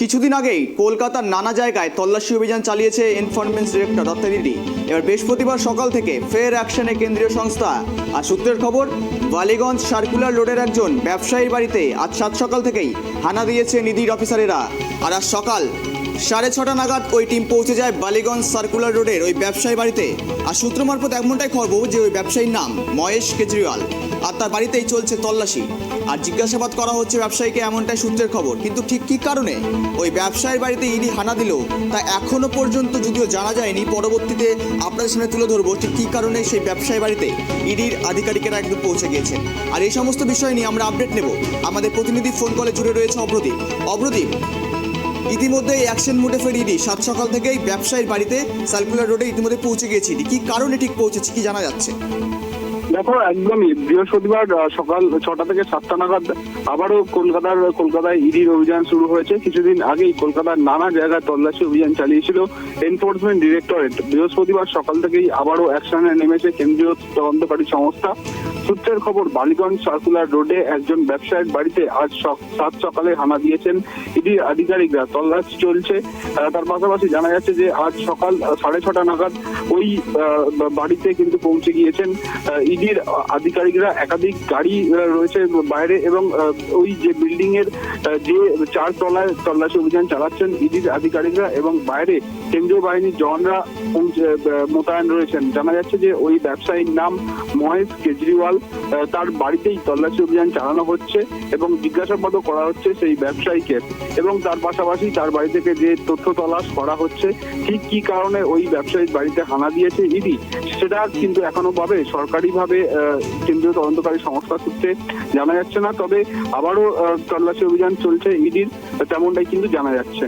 কিছুদিন আগেই কলকাতার নানা জায়গায় তল্লাশি অভিযান চালিয়েছে এনফোর্সমেন্ট ডিরেক্টর অর্থাৎ এবার বৃহস্পতিবার সকাল থেকে ফের অ্যাকশনে কেন্দ্রীয় সংস্থা। আর সূত্রের খবর, বালিগঞ্জ সার্কুলার রোডের একজন ব্যবসায়ীর বাড়িতে আজ সাত সকাল থেকেই হানা দিয়েছে নিধির অফিসারেরা। আর আজ সকাল সাড়ে ছটা নাগাদ ওই টিম পৌঁছে যায় বালিগঞ্জ সার্কুলার রোডের ওই ব্যবসায়ী বাড়িতে। আর সূত্র মারফত এমনটাই খবর যে ওই ব্যবসায়ীর নাম মহেশ কেজরিওয়াল। আর তার বাড়িতেই চলছে তল্লাশি। আর জিজ্ঞাসাবাদ করা হচ্ছে ব্যবসায়ীকে এমনটাই সূত্রের খবর। কিন্তু ঠিক কী কারণে? ওই ব্যবসায়ীর বাড়িতে ইডি হানা দিল, তা এখনও পর্যন্ত যদিও জানা যায়নি, পরবর্তীতে আপনাদের সামনে তুলে ধরবো ঠিক কী কারণে সেই ব্যবসায়ী বাড়িতে ইডির আধিকারিকেরা একদম পৌঁছে গিয়েছেন। আর এই সমস্ত বিষয় নিয়ে আমরা আপডেট নেব। আমাদের প্রতিনিধি ফোন কলে জুড়ে রয়েছে অব্রদীপ অব্রদীপ ইতিমধ্যে অ্যাকশন মুডে ফের ইডি সাত সকাল থেকেই ব্যবসায়ীর বাড়িতে সার্কুলার রোডে ইতিমধ্যে পৌঁছে গিয়েছে কি কারণে ঠিক পৌঁছেছি, কি জানা যাচ্ছে? দেখো, একদমই বৃহস্পতিবার সকাল ছটা থেকে সাতটা নাগাদ আবারও কলকাতার, কলকাতায় ইডির অভিযান শুরু হয়েছে। কিছুদিন আগেই কলকাতার নানা জায়গায় তল্লাশি অভিযান চালিয়েছিল এনফোর্সমেন্ট ডিরেক্টরেট বৃহস্পতিবার সকাল থেকেই আবারও অ্যাকশনে নেমেছে কেন্দ্রীয় তদন্তকারী সংস্থা। সূত্রের খবর, বালিগঞ্জ সার্কুলার রোডে একজন ব্যবসায়ীর বাড়িতে আজ সাত সকালে হানা দিয়েছেন ইডির আধিকারিকরা। তল্লাশি চলছে। তার পাশাপাশি জানা যাচ্ছে যে আজ সকাল সাড়ে ছটা নাগাদ ওই বাড়িতে কিন্তু পৌঁছে গিয়েছেন ইডির আধিকারিকরা একাধিক গাড়ি রয়েছে বাইরে এবং ওই যে বিল্ডিং এর যে চার তলায় তল্লাশি অভিযান চালাচ্ছেন ইডির আধিকারিকরা এবং বাইরে কেন্দ্রীয় বাহিনীর জওয়ানরা মোতায়েন রয়েছেন। জানা যাচ্ছে যে ওই ব্যবসায়ীর নাম মহেশ কেজরিওয়াল তার বাড়িতেই তল্লাশি অভিযান চালানো হচ্ছে এবং জিজ্ঞাসাবাদও করা হচ্ছে সেই ব্যবসায়ীকে এবং তার পাশাপাশি তার বাড়ি থেকে যে তথ্য তলাশ করা হচ্ছে, ঠিক কি কারণে ওই ব্যবসায়ীর বাড়িতে হানা দিয়েছে ইডি, সেটা কিন্তু এখনও ভাবে সরকারিভাবে। আহ, কেন্দ্রীয় তদন্তকারী সংস্থা সূত্রে জানা যাচ্ছে না তবে আবারও তল্লাশি অভিযান চলছে ইডির তেমনটাই কিন্তু জানা যাচ্ছে।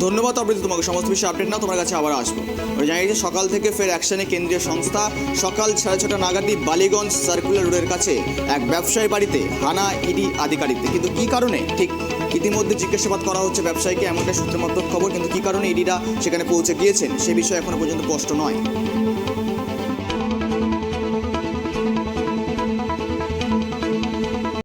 ধন্যবাদ অবৃত তোমাকে। সমস্ত বিষয়ে আপডেট না তোমার কাছে আবার আসব। জানি যে সকাল থেকে ফের অ্যাকশনে কেন্দ্রীয় সংস্থা সকাল সাড়ে ছটা নাগাদই বালিগঞ্জ সার্কুলার রোডের কাছে এক ব্যবসায়ী বাড়িতে হানা ইডি আধিকারিকদের। কিন্তু কি কারণে? ঠিক ইতিমধ্যে জিজ্ঞাসাবাদ করা হচ্ছে ব্যবসায়ীকে এমনটা সূত্রে মাত্র খবর কিন্তু কি কারণে ইডিরা সেখানে পৌঁছে গিয়েছেন? সে বিষয়ে এখনও পর্যন্ত স্পষ্ট নয়।